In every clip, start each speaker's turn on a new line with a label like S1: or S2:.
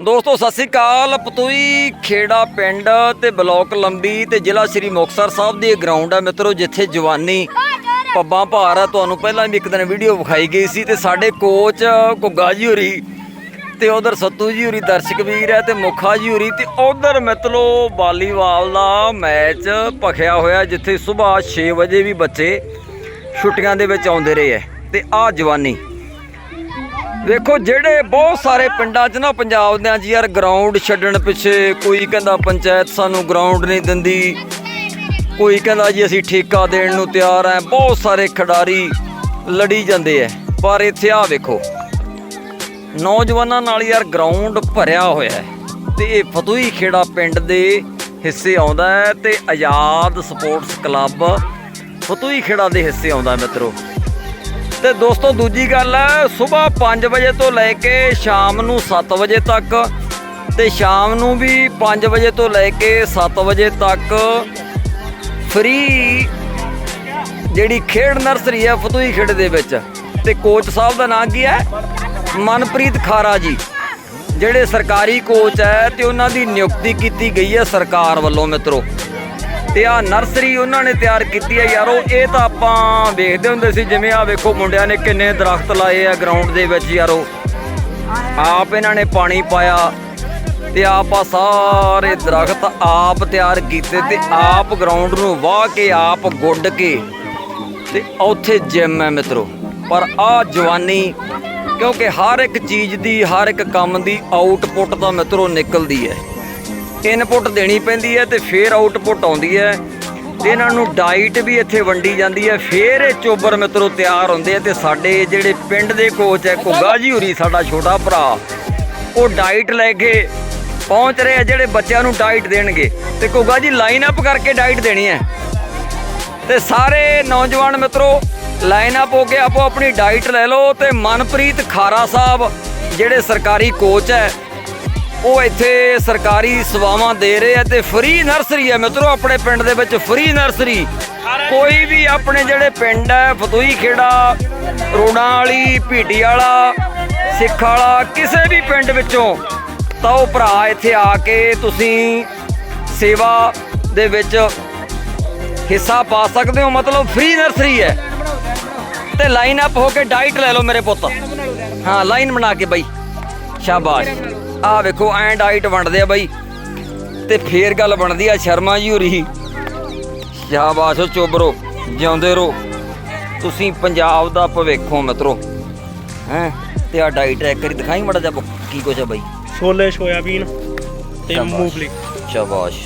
S1: ਦੋਸਤੋ, ਸਤਿ ਸ੍ਰੀ ਅਕਾਲ। ਪਤੂਈ ਖੇੜਾ ਪਿੰਡ ਤੇ ਬਲਾਕ ਲੰਬੀ ਤੇ ਜ਼ਿਲ੍ਹਾ ਸ੍ਰੀ ਮੁਕਤਸਰ ਸਾਹਿਬ ਦੀ ਇਹ ਗਰਾਊਂਡ ਹੈ ਮਿੱਤਰੋ, ਜਿੱਥੇ ਜਵਾਨੀ ਪੱਬਾਂ ਭਾਰ ਆ। ਤੁਹਾਨੂੰ ਪਹਿਲਾਂ ਵੀ ਇੱਕ ਦਿਨ ਵੀਡੀਓ ਵਿਖਾਈ ਗਈ ਸੀ ਤੇ ਸਾਡੇ ਕੋਚ ਘੁੱਗਾ ਜੀ ਹੋਰੀ ਤੇ ਉਧਰ ਸੱਤੂ ਜੀ ਹੋਰੀ, ਦਰਸ਼ਕ ਵੀਰ ਹੈ ਤੇ ਮੁਖਾ ਜੀ ਹੋਰੀ ਤੇ ਉਧਰ ਮਿੱਤਰੋ, ਵਾਲੀਬਾਲ ਦਾ ਮੈਚ ਭਖਿਆ ਹੋਇਆ, ਜਿੱਥੇ ਸਵੇਰ 6 ਵਜੇ ਵੀ ਬੱਚੇ ਛੁੱਟੀਆਂ ਦੇ ਵਿੱਚ ਆਉਂਦੇ ਰਹੇ ਹੈ ਤੇ ਆ ਜਵਾਨੀ ਵੇਖੋ, ਜਿਹੜੇ ਬਹੁਤ ਸਾਰੇ ਪਿੰਡਾਂ 'ਚ ਨਾ ਪੰਜਾਬ ਦੇ 'ਚ ਯਾਰ ਗਰਾਊਂਡ ਛੱਡਣ ਪਿੱਛੇ ਕੋਈ ਕਹਿੰਦਾ ਪੰਚਾਇਤ ਸਾਨੂੰ ਗਰਾਊਂਡ ਨਹੀਂ ਦਿੰਦੀ। ਕੋਈ ਕਹਿੰਦਾ ਜੀ ਅਸੀਂ ਠੇਕਾ ਦੇਣ ਨੂੰ ਤਿਆਰ ਆ, ਬਹੁਤ ਸਾਰੇ ਖਿਡਾਰੀ ਲੜੀ ਜਾਂਦੇ ਐ ਪਰ ਇੱਥੇ ਆ ਵੇਖੋ, ਨੌਜਵਾਨਾਂ ਨਾਲ ਯਾਰ ਗਰਾਊਂਡ ਭਰਿਆ ਹੋਇਆ ਹੈ। ਤੇ ਇਹ ਫਤੂਹੀ ਖੇੜਾ ਪਿੰਡ ਦੇ ਹਿੱਸੇ ਆਉਂਦਾ ਹੈ ਤੇ ਆਜ਼ਾਦ ਸਪੋਰਟਸ ਕਲੱਬ ਫਤੂਹੀ ਖੇੜਾ ਦੇ ਹਿੱਸੇ ਆਉਂਦਾ ਮਿੱਤਰੋ। ਤੇ ਦੋਸਤੋ ਦੂਜੀ ਗੱਲ ਹੈ ਸਵੇਰ 5 ਵਜੇ ਤੋਂ ਲੈ ਕੇ ਸ਼ਾਮ ਨੂੰ 7 ਵਜੇ ਤੱਕ ਤੇ ਸ਼ਾਮ ਨੂੰ ਵੀ 5 ਵਜੇ ਤੋਂ ਲੈ ਕੇ 7 ਵਜੇ ਤੱਕ ਫ੍ਰੀ ਜਿਹੜੀ ਖੇਡ ਨਰਸਰੀ ਹੈ ਫਤੂਹੀ ਖੇਡ ਦੇ ਵਿੱਚ। ਤੇ ਕੋਚ ਸਾਹਿਬ ਦਾ ਨਾਮ ਕੀ ਹੈ? ਮਨਪ੍ਰੀਤ ਖਾਰਾ ਜੀ। ਜਿਹੜੇ ਸਰਕਾਰੀ ਕੋਚ ਹੈ ਤੇ ਉਹਨਾਂ ਦੀ ਨਿਯੁਕਤੀ ਕੀਤੀ ਗਈ ਹੈ ਸਰਕਾਰ ਵੱਲੋਂ ਮਿੱਤਰੋ। ਤੇ ਆ ਨਰਸਰੀ ਉਹਨਾਂ ਨੇ ਤਿਆਰ ਕੀਤੀ ਹੈ ਯਾਰੋ। ਇਹ ਤਾਂ ਆਪਾਂ ਵੇਖਦੇ ਹੁੰਦੇ ਸੀ, ਜਿਵੇਂ ਆ ਵੇਖੋ ਮੁੰਡਿਆਂ ਨੇ ਕਿੰਨੇ ਦਰਖਤ ਲਾਏ ਆ ਗਰਾਊਂਡ ਦੇ ਵਿੱਚ ਯਾਰੋ। ਆਪ ਇਹਨਾਂ ਨੇ ਪਾਣੀ ਪਾਇਆ ਤੇ ਆਪ ਆ ਸਾਰੇ ਦਰਖਤ ਆਪ ਤਿਆਰ ਕੀਤੇ ਤੇ ਆਪ ਗਰਾਊਂਡ ਨੂੰ ਵਾਹ ਕੇ ਆਪ ਗੁੱਡ ਕੇ ਤੇ ਉੱਥੇ ਜਿਮ ਹੈ ਮਿੱਤਰੋ। ਪਰ ਆ ਜਵਾਨੀ, ਕਿਉਂਕਿ ਹਰ ਇੱਕ ਚੀਜ਼ ਦੀ, ਹਰ ਇੱਕ ਕੰਮ ਦੀ ਆਊਟਪੁੱਟ ਤਾਂ ਮਿੱਤਰੋ ਨਿਕਲਦੀ ਹੈ। ਇਨਪੁੱਟ ਦੇਣੀ ਪੈਂਦੀ ਹੈ ਤੇ ਫੇਰ ਆਊਟਪੁੱਟ ਆਉਂਦੀ ਹੈ। ਤੇ ਇਹਨਾਂ ਨੂੰ ਡਾਈਟ ਵੀ ਇੱਥੇ ਵੰਡੀ ਜਾਂਦੀ ਹੈ। ਫੇਰ ਇਹ ਚੋਬਰ ਮਿੱਤਰੋ ਤਿਆਰ ਹੁੰਦੇ ਆ ਤੇ ਸਾਡੇ ਜਿਹੜੇ ਪਿੰਡ ਦੇ ਕੋਚ ਹੈ, ਘੁੱਗਾ ਜੀ ਹੁਰੀ, ਸਾਡਾ ਛੋਟਾ ਭਰਾ, ਉਹ ਡਾਈਟ ਲੈ ਕੇ ਪਹੁੰਚ ਰਹੇ ਆ, ਜਿਹੜੇ ਬੱਚਿਆਂ ਨੂੰ ਡਾਈਟ ਦੇਣਗੇ। ਤੇ ਘੁੱਗਾ ਜੀ ਲਾਈਨ ਅਪ ਕਰਕੇ ਡਾਈਟ ਦੇਣੀ ਹੈ। ਤੇ ਸਾਰੇ ਨੌਜਵਾਨ ਮਿੱਤਰੋ ਲਾਈਨ ਅਪ ਹੋ ਕੇ ਆਪੋ ਆਪਣੀ ਡਾਈਟ ਲੈ ਲਓ ਤੇ ਮਨਪ੍ਰੀਤ ਖਾਰਾ ਸਾਹਿਬ, ਜਿਹੜੇ ਸਰਕਾਰੀ ਕੋਚ ਹੈ ਉਹ ਇੱਥੇ ਸਰਕਾਰੀ ਸੇਵਾਵਾਂ ਦੇ ਰਹੇ ਆ ਤੇ ਫ੍ਰੀ ਨਰਸਰੀ ਹੈ ਮਿੱਤਰੋ, ਆਪਣੇ ਪਿੰਡ ਦੇ ਵਿੱਚ ਫ੍ਰੀ ਨਰਸਰੀ। ਕੋਈ ਵੀ ਆਪਣੇ ਜਿਹੜੇ ਪਿੰਡ ਹੈ ਫਤੂਈ ਖੇੜਾ ਰੋਡਾਂ ਵਾਲੀ ਭੀਟੀ ਵਾਲਾ, ਸਿੱਖ ਵਾਲਾ, ਕਿਸੇ ਵੀ ਪਿੰਡ ਵਿੱਚੋਂ, ਤਾਂ ਉਹ ਭਰਾ ਇੱਥੇ ਆ ਕੇ ਤੁਸੀਂ ਸੇਵਾ ਦੇ ਵਿੱਚ ਹਿੱਸਾ ਪਾ ਸਕਦੇ ਹੋ। ਮਤਲਬ ਫ੍ਰੀ ਨਰਸਰੀ ਹੈ। ਤੇ ਲਾਈਨ ਅਪ ਹੋ ਕੇ ਡਾਈਟ ਲੈ ਲਓ ਮੇਰੇ ਪੁੱਤ। ਹਾਂ ਲਾਈਨ ਬਣਾ ਕੇ ਬਾਈ। ਸ਼ਾਬਾਸ਼। ਆ ਵੇਖੋ ਐਂ ਡਾਈਟ ਵੰਡਦੇ ਆ ਬਾਈ। ਤੇ ਫੇਰ ਗੱਲ ਬਣਦੀ ਆ ਸ਼ਰਮਾ ਜੀ ਹੋਰੀ। ਸ਼ਾਬਾਸ਼ ਚੋਬਰੋ ਜਿਉਂਦੇ ਰਹੋ। ਤੁਸੀਂ ਪੰਜਾਬ ਦਾ ਭਵਿੱਖ ਮਿੱਤਰੋ। ਹੈ ਤੇ ਆ ਡਾਈਟ ਇੱਕ ਵਾਰੀ ਦਿਖਾਈ ਮੜਾ ਜਾ ਕੀ ਕੁਛ ਆ ਬਾਈ?
S2: ਛੋਲੇ ਸੋਇਆਬੀਨ ਤੇ
S1: ਸ਼ਾਬਾਸ਼।
S2: ਮੂੰਗਫਲੀ।
S1: ਸ਼ਾਬਾਸ਼।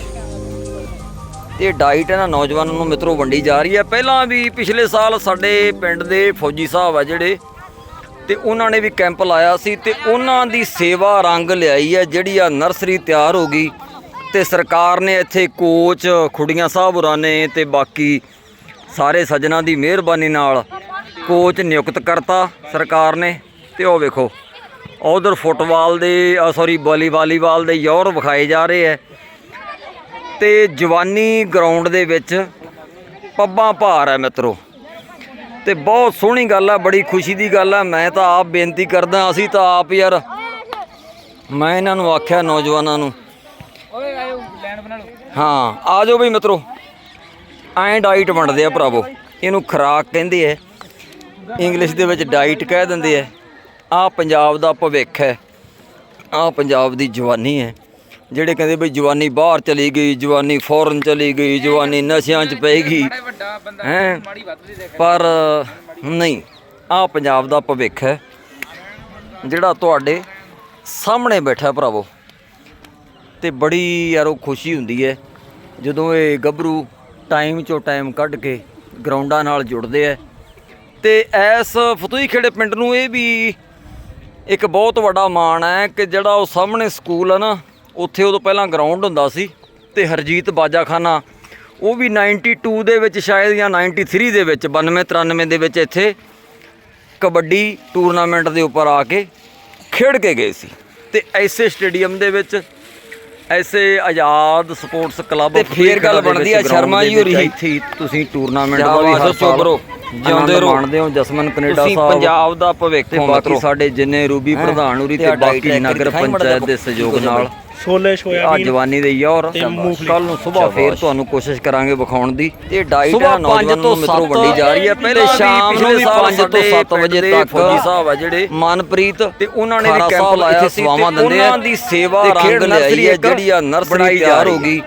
S1: ਇਹ ਡਾਈਟ ਹੈ ਨਾ ਨੌਜਵਾਨਾਂ ਨੂੰ ਮਿੱਤਰੋ ਵੰਡੀ ਜਾ ਰਹੀ ਹੈ ਪਹਿਲਾਂ ਵੀ ਪਿਛਲੇ ਸਾਲ ਸਾਡੇ ਪਿੰਡ ਦੇ ਫੌਜੀ ਸਾਹਿਬ ਆ ਜਿਹੜੇ ਤੇ ਉਹਨਾਂ ਨੇ ਵੀ ਕੈਂਪ ਲਾਇਆ ਸੀ ਤੇ ਉਹਨਾਂ ਦੀ ਸੇਵਾ ਰੰਗ ਲਿਆਈ ਹੈ, ਜਿਹੜੀ ਆ ਨਰਸਰੀ ਤਿਆਰ ਹੋ ਗਈ। ਤੇ ਸਰਕਾਰ ਨੇ ਇੱਥੇ ਕੋਚ, ਖੁੜੀਆਂ ਸਾਹਿਬ ਹੋਰਾਂ ਨੇ ਤੇ ਬਾਕੀ ਸਾਰੇ ਸੱਜਣਾ ਦੀ ਮਿਹਰਬਾਨੀ ਨਾਲ ਕੋਚ ਨਿਯੁਕਤ ਕਰਤਾ ਸਰਕਾਰ ਨੇ। ਤੇ ਉਹ ਵੇਖੋ, ਉਧਰ ਫੁੱਟਬਾਲ ਦੇ ਸੌਰੀ ਵਾਲੀ, ਵਾਲੀਬਾਲ ਦੇ ਯੌਰ ਵਿਖਾਏ ਜਾ ਰਹੇ ਹੈ। ਤੇ ਜਵਾਨੀ ਗਰਾਊਂਡ ਦੇ ਵਿੱਚ ਪੱਬਾਂ ਭਾਰ ਹੈ ਮਿੱਤਰੋ। ਤੇ ਬਹੁਤ ਸੋਹਣੀ ਗੱਲ ਆ ਬੜੀ ਖੁਸ਼ੀ ਦੀ ਗੱਲ ਆ। ਮੈਂ ਤਾਂ ਆਪ ਬੇਨਤੀ ਕਰਦਾ ਅਸੀਂ ਤਾਂ ਆਪ ਯਾਰ ਮੈਂ ਇਹਨਾਂ ਨੂੰ ਆਖਿਆ ਨੌਜਵਾਨਾਂ ਨੂੰ। ਹਾਂ ਆ ਜਾਓ ਬਈ ਮਿੱਤਰੋ। ਐਂ ਡਾਈਟ ਵੰਡਦੇ ਆ ਭਰਾਵੋ। ਇਹਨੂੰ ਖੁਰਾਕ ਕਹਿੰਦੇ ਐ ਇੰਗਲਿਸ਼ ਦੇ ਵਿੱਚ ਡਾਈਟ ਕਹਿ ਦਿੰਦੇ ਐ ਆ ਪੰਜਾਬ ਦਾ ਭਵਿੱਖ ਹੈ। ਆ ਪੰਜਾਬ ਦੀ ਜਵਾਨੀ ਹੈ। ਜਿਹੜੇ ਕਹਿੰਦੇ ਬਈ ਜਵਾਨੀ ਬਾਹਰ ਚਲੀ ਗਈ ਜਵਾਨੀ ਫੌਰਨ ਚਲੀ ਗਈ ਜਵਾਨੀ ਨਸ਼ਿਆਂ 'ਚ ਪੈ ਗਈ ਹੈ? ਪਰ ਨਹੀਂ ਆ ਪੰਜਾਬ ਦਾ ਭਵਿੱਖ ਹੈ ਜਿਹੜਾ ਤੁਹਾਡੇ ਸਾਹਮਣੇ ਬੈਠਾ ਭਰਾਵੋ ਤੇ ਬੜੀ ਯਾਰੋ ਖੁਸ਼ੀ ਹੁੰਦੀ ਹੈ ਜਦੋਂ ਇਹ ਗੱਭਰੂ ਟਾਈਮ ਚੋਂ ਟਾਈਮ ਕੱਢ ਕੇ ਗਰਾਊਂਡਾਂ ਨਾਲ ਜੁੜਦੇ ਐ ਤੇ ਐਸ ਫਤੂਈ ਖੇੜੇ ਪਿੰਡ ਨੂੰ ਇਹ ਵੀ ਇੱਕ ਬਹੁਤ ਵੱਡਾ ਮਾਣ ਹੈ ਕਿ ਜਿਹੜਾ ਉਹ ਸਾਹਮਣੇ ਸਕੂਲ ਹੈ ਨਾ ਉੱਥੇ ਉਦੋਂ ਪਹਿਲਾਂ ਗਰਾਊਂਡ ਹੁੰਦਾ ਸੀ ਤੇ ਹਰਜੀਤ ਬਾਜਾਖਾਨਾ ਉਹ ਵੀ 92 ਦੇ ਵਿੱਚ ਸ਼ਾਇਦ ਜਾਂ 93 ਦੇ ਵਿੱਚ 92 93 ਦੇ ਵਿੱਚ ਇੱਥੇ ਕਬੱਡੀ ਟੂਰਨਾਮੈਂਟ ਦੇ ਉੱਪਰ ਆ ਕੇ ਖੇਡ ਕੇ ਗਏ ਸੀ ਤੇ ਐਸੇ ਸਟੇਡੀਅਮ ਦੇ ਵਿੱਚ ਐਸੇ ਆਜ਼ਾਦ ਸਪੋਰਟਸ ਕਲੱਬ ਤੇ ਫੇਰ ਗੱਲ ਬਣਦੀ ਆ ਸ਼ਰਮਾ ਜੀ ਹੋਰੀ। ਇੱਥੇ ਤੁਸੀਂ ਟੂਰਨਾਮੈਂਟ ਦਾ ਵੀ ਹਰ ਸਾਲ ਜਿਉਂਦੇ ਰਹੋ। ਮਾਣਦੇ ਹੋ ਜਸਮਨ ਕੈਨੇਡਾ ਸਾਹਿਬ ਤੁਸੀਂ ਪੰਜਾਬ ਦਾ ਭਵਿੱਖ ਹੋ ਬਾਕੀ ਸਾਡੇ ਜਿੰਨੇ ਰੂਬੀ ਪ੍ਰਧਾਨ ਉਰੀ ਤੇ ਬਾਕੀ ਨਗਰ ਪੰਚਾਇਤ ਦੇ ਸਹਿਯੋਗ ਨਾਲ।
S2: ਛੋਲੇ
S1: ਆ
S2: ਸੋਇਆਬੀਨ
S1: ਜਵਾਨੀ ਦੇ ਯੌਰ।
S2: ਤੇ ਮੂੰਗਫਲੀ।
S1: ਕੱਲ ਨੂੰ ਸਵੇਰ ਫੇਰ ਤੁਹਾਨੂੰ ਕੋਸ਼ਿਸ਼ ਕਰਾਂਗੇ ਵਿਖਾਉਣ ਦੀ। ਤੇ ਡਾਈਟ ਹੈ ਨੌਜਵਾਨ ਨੂੰ ਮਿੱਤਰੋ ਵੰਡੀ ਜਾ ਰਹੀ ਹੈ। ਪਹਿਲੇ ਸ਼ਾਮ ਨੂੰ ਵੀ 5 ਤੋਂ 7 ਵਜੇ ਤੱਕ ਫੌਜੀ ਸਾਹਿਬ ਆ ਜਿਹੜੇ। ਮਨਪ੍ਰੀਤ ਤੇ ਉਹਨਾਂ ਨੇ ਵੀ ਕੈਂਪ ਲਾਇਆ ਸੇਵਾਵਾਂ ਦਿੰਦੇ ਆ। ਉਹਨਾਂ ਦੀ ਸੇਵਾ ਰੰਗ ਨਰਸਰੀ ਜਿਹੜੀ ਆ ਨਰਸਰੀ ਤਿਆਰ ਹੋ। ਗਈ।